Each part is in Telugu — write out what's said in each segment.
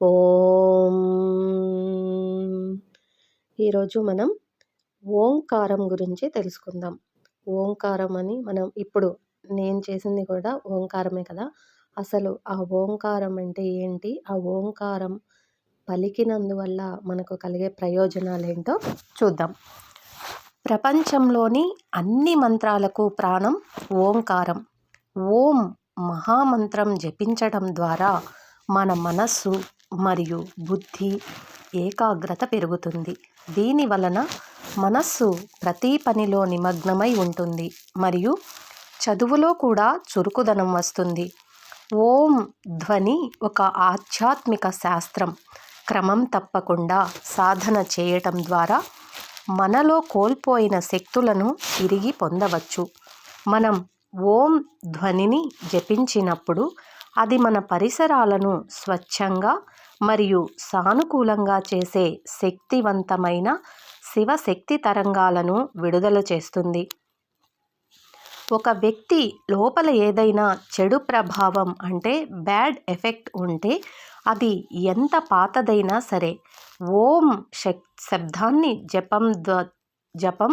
ఓం. ఈరోజు మనం ఓంకారం గురించి తెలుసుకుందాం. ఓంకారం అని మనం ఇప్పుడు నేను చేసింది కూడా ఓంకారమే కదా. అసలు ఆ ఓంకారం అంటే ఏంటి? ఆ ఓంకారం పలికినందువల్ల మనకు కలిగే ప్రయోజనాలు ఏంటో చూద్దాం. ప్రపంచంలోని అన్ని మంత్రాలకు ప్రాణం ఓంకారం. ఓం మహామంత్రం జపించడం ద్వారా మన మనస్సు మరియు బుద్ధి ఏకాగ్రత పెరుగుతుంది. దీని వలన మనస్సు ప్రతి పనిలో నిమగ్నమై ఉంటుంది మరియు చదువులో కూడా చురుకుదనం వస్తుంది. ఓం ధ్వని ఒక ఆధ్యాత్మిక శాస్త్రం. క్రమం తప్పకుండా సాధన చేయటం ద్వారా మనలో కోల్పోయిన శక్తులను తిరిగి పొందవచ్చు. మనం ఓం ధ్వనిని జపించినప్పుడు అది మన పరిసరాలను స్వచ్ఛంగా మరియు సానుకూలంగా చేసే శక్తివంతమైన శివశక్తి తరంగాలను విడుదల చేస్తుంది. ఒక వ్యక్తి లోపల ఏదైనా చెడు ప్రభావం అంటే బ్యాడ్ ఎఫెక్ట్ ఉంటే అది ఎంత పాతదైనా సరే ఓం శక్ శబ్దాన్ని జపం జపం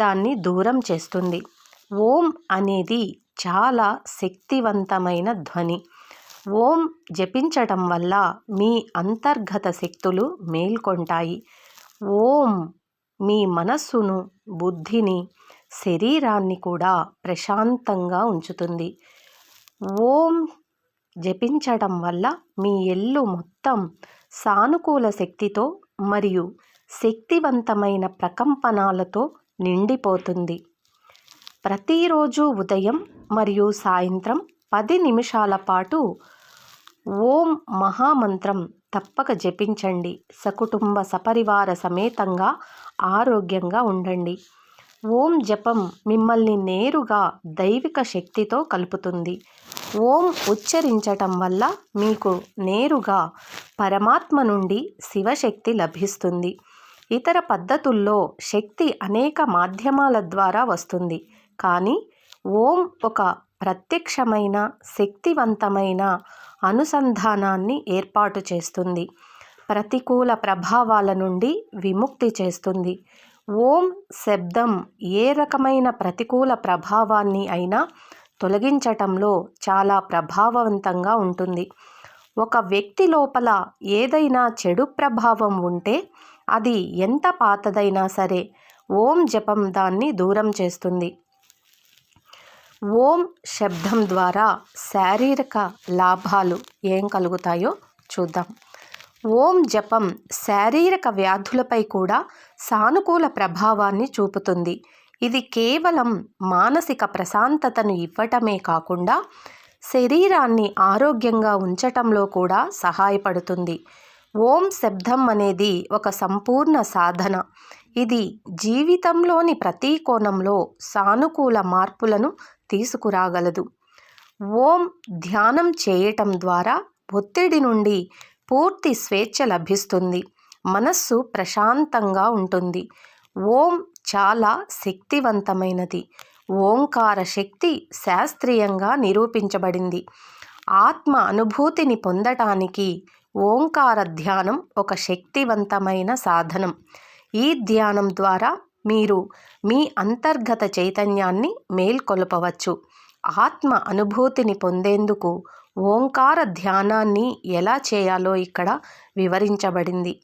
దాన్ని దూరం చేస్తుంది. ఓం అనేది చాలా శక్తివంతమైన ధ్వని. ఓం జపించటం వల్ల మీ అంతర్గత శక్తులు మేల్కొంటాయి. ఓం మీ మనస్సును బుద్ధిని శరీరాన్ని కూడా ప్రశాంతంగా ఉంచుతుంది. ఓం జపించడం వల్ల మీ ఎల్లు మొత్తం సానుకూల శక్తితో మరియు శక్తివంతమైన ప్రకంపనాలతో నిండిపోతుంది. ప్రతిరోజు ఉదయం మరియు సాయంత్రం పది నిమిషాల పాటు ఓం మహామంత్రం తప్పక జపించండి. సకుటుంబ సపరివార సమేతంగా ఆరోగ్యంగా ఉండండి. ఓం జపం మిమ్మల్ని నేరుగా దైవిక శక్తితో కలుపుతుంది. ఓం ఉచ్చరించటం వల్ల మీకు నేరుగా పరమాత్మ నుండి శివశక్తి లభిస్తుంది. ఇతర పద్ధతుల్లో శక్తి అనేక మాధ్యమాల ద్వారా వస్తుంది. కానీ ఓం ఒక ప్రత్యక్షమైన శక్తివంతమైన అనుసంధానాన్ని ఏర్పాటు చేస్తుంది. ప్రతికూల ప్రభావాల నుండి విముక్తి చేస్తుంది. ఓం శబ్దం ఏ రకమైన ప్రతికూల ప్రభావాన్ని అయినా తొలగించటంలో చాలా ప్రభావవంతంగా ఉంటుంది. ఒక వ్యక్తి లోపల ఏదైనా చెడు ప్రభావం ఉంటే అది ఎంత పాతదైనా సరే ఓం జపం దాన్ని దూరం చేస్తుంది. ఓం శబ్దం ద్వారా శారీరక లాభాలు ఏం కలుగుతాయో చూద్దాం. ఓం జపం శారీరక వ్యాధులపై కూడా సానుకూల ప్రభావాన్ని చూపుతుంది. ఇది కేవలం మానసిక ప్రశాంతతను ఇవ్వటమే కాకుండా శరీరాన్ని ఆరోగ్యంగా ఉంచటంలో కూడా సహాయపడుతుంది. ఓం శబ్దం అనేది ఒక సంపూర్ణ సాధన. ఇది జీవితంలోని ప్రతి కోణంలో సానుకూల మార్పులను తీసుకురాగలదు. ఓం ధ్యానం చేయటం ద్వారా ఒత్తిడి నుండి పూర్తి స్వేచ్ఛ లభిస్తుంది. మనస్సు ప్రశాంతంగా ఉంటుంది. ఓం చాలా శక్తివంతమైనది. ఓంకార శక్తి శాస్త్రీయంగా నిరూపించబడింది. ఆత్మ అనుభూతిని పొందటానికి ఓంకార ధ్యానం ఒక శక్తివంతమైన సాధనం. ఈ ధ్యానం ద్వారా మీరు మీ అంతర్గత చైతన్యాన్ని మేల్కొల్పవచ్చు. ఆత్మ అనుభూతిని పొందేందుకు ఓంకార ధ్యానాన్ని ఎలా చేయాలో ఇక్కడ వివరించబడింది.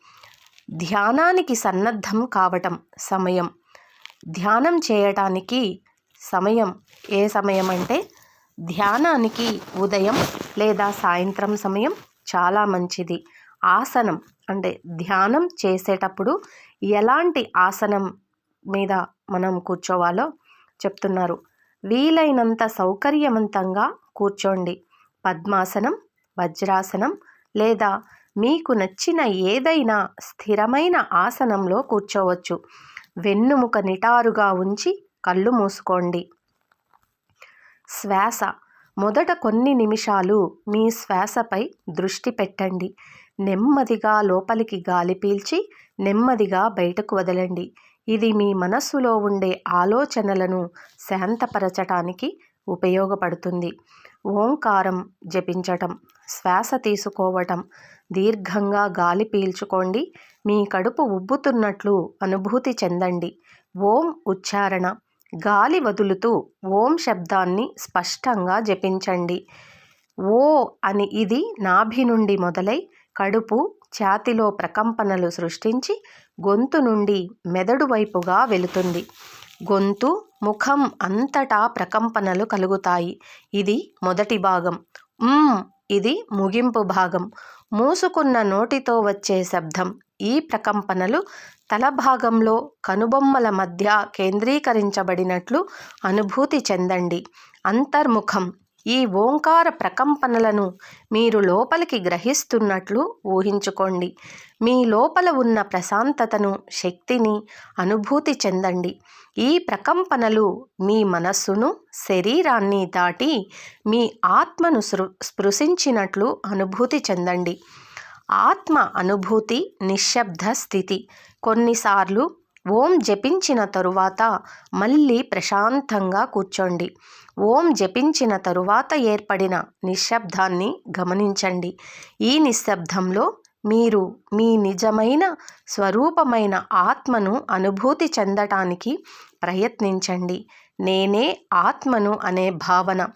ధ్యానానికి సన్నద్ధం కావటం సమయం. ధ్యానం చేయటానికి సమయం ఏ సమయం అంటే ధ్యానానికి ఉదయం లేదా సాయంత్రం సమయం చాలా మంచిది. ఆసనం అంటే ధ్యానం చేసేటప్పుడు ఎలాంటి ఆసనం మీద మనం కూర్చోవాలో చెప్తున్నారు. వీలైనంత సౌకర్యవంతంగా కూర్చోండి. పద్మాసనం వజ్రాసనం లేదా మీకు నచ్చిన ఏదైనా స్థిరమైన ఆసనంలో కూర్చోవచ్చు. వెన్నుముక నిటారుగా ఉంచి కళ్ళు మూసుకోండి. శ్వాస. మొదట కొన్ని నిమిషాలు మీ శ్వాసపై దృష్టి పెట్టండి. నెమ్మదిగా లోపలికి గాలి పీల్చి నెమ్మదిగా బయటకు వదలండి. ఇది మీ మనస్సులో ఉండే ఆలోచనలను శాంతపరచటానికి ఉపయోగపడుతుంది. ఓంకారం జపించటం శ్వాస తీసుకోవటం దీర్ఘంగా గాలి పీల్చుకోండి మీ కడుపు ఉబ్బుతున్నట్లు అనుభూతి చెందండి. ఓం ఉచ్చారణ గాలి వదులుతూ ఓం శబ్దాన్ని స్పష్టంగా జపించండి. ఓ అని ఇది నాభి నుండి మొదలై కడుపు ఛాతిలో ప్రకంపనలు సృష్టించి గొంతు నుండి మెదడు వైపుగా వెళుతుంది. గొంతు ముఖం అంతటా ప్రకంపనలు కలుగుతాయి. ఇది మొదటి భాగం. ఇది ముగింపు భాగం. మూసుకున్న నోటితో వచ్చే శబ్దం. ఈ ప్రకంపనలు తల భాగంలో కనుబొమ్మల మధ్య కేంద్రీకరించబడినట్లు అనుభూతి చెందండి. అంతర్ముఖం. ఈ ఓంకార ప్రకంపనలను మీరు లోపలికి గ్రహిస్తున్నట్లు ఊహించుకోండి. మీ లోపల ఉన్న ప్రశాంతతను శక్తిని అనుభూతి చెందండి. ఈ ప్రకంపనలు మీ మనస్సును శరీరాన్ని దాటి మీ ఆత్మను స్పృశించినట్లు అనుభూతి చెందండి. ఆత్మ అనుభూతి నిశ్శబ్ద స్థితి. కొన్నిసార్లు ఓం జపించిన తరువాత మళ్ళీ ప్రశాంతంగా కూర్చోండి. ఓం జపించిన తరువాత ఏర్పడిన నిశ్శబ్దాన్ని గమనించండి. ఈ నిశ్శబ్దంలో మీరు మీ నిజమైన స్వరూపమైన ఆత్మను అనుభూతి చెందటానికి ప్రయత్నించండి. నేనే ఆత్మను అనే భావన.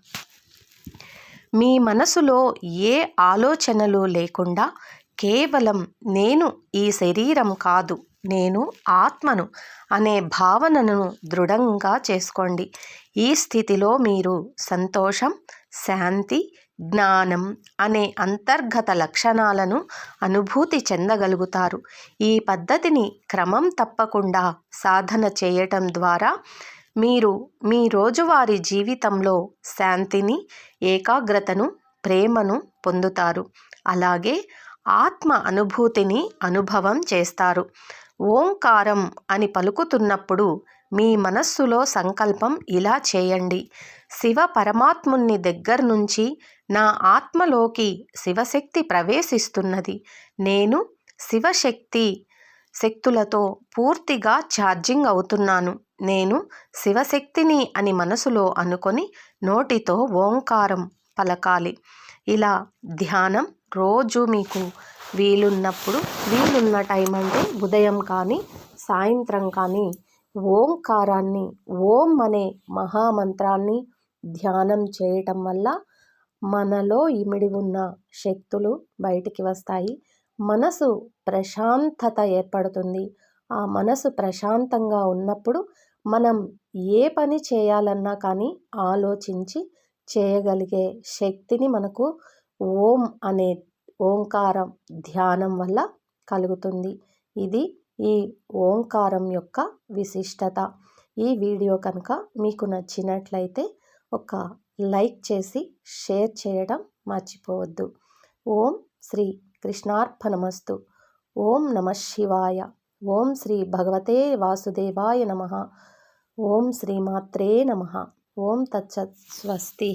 మీ మనసులో ఏ ఆలోచనలు లేకుండా కేవలం నేను ఈ శరీరం కాదు. నేను ఆత్మను అనే భావనను దృఢంగా చేసుకోండి. ఈ స్థితిలో మీరు సంతోషం శాంతి జ్ఞానం అనే అంతర్గత లక్షణాలను అనుభూతి చెందగలుగుతారు. ఈ పద్ధతిని క్రమం తప్పకుండా సాధన చేయటం ద్వారా మీరు మీ రోజువారీ జీవితంలో శాంతిని ఏకాగ్రతను ప్రేమను పొందుతారు. అలాగే ఆత్మ అనుభూతిని అనుభవం చేస్తారు. ఓంకారం అని పలుకుతున్నప్పుడు మీ మనస్సులో సంకల్పం ఇలా చేయండి. శివ పరమాత్ముని దగ్గర నుంచి నా ఆత్మలోకి శివశక్తి ప్రవేశిస్తున్నది. నేను శివశక్తి శక్తులతో పూర్తిగా ఛార్జింగ్ అవుతున్నాను. నేను శివశక్తిని అని మనసులో అనుకొని నోటితో ఓంకారం పలకాలి. ఇలా ధ్యానం రోజు మీకు వీలున్నప్పుడు వీలున్న టైం అంటే ఉదయం కానీ సాయంత్రం కానీ. ఓంకారాన్ని ఓం అనే మహామంత్రాన్ని ధ్యానం చేయటం వల్ల మనలో ఇమిడి ఉన్న శక్తులు బయటికి వస్తాయి. మనసు ప్రశాంతత ఏర్పడుతుంది. ఆ మనసు ప్రశాంతంగా ఉన్నప్పుడు మనం ఏ పని చేయాలన్నా కానీ ఆలోచించి చేయగలిగే శక్తిని మనకు ఓం అనే ఓంకారం ధ్యానం వల్ల కలుగుతుంది. ఇది ఈ ఓంకారం యొక్క విశిష్టత. ఈ వీడియో కనుక మీకు నచ్చినట్లయితే ఒక లైక్ చేసి షేర్ చేయడం మర్చిపోవద్దు. ఓం శ్రీ కృష్ణార్పణమస్తు. ఓం నమ శివాయ. ఓం శ్రీ భగవతే వాసుదేవాయ నమ. ఓం శ్రీమాత్రే నమ. ఓం తచ్చత్ స్వస్తి.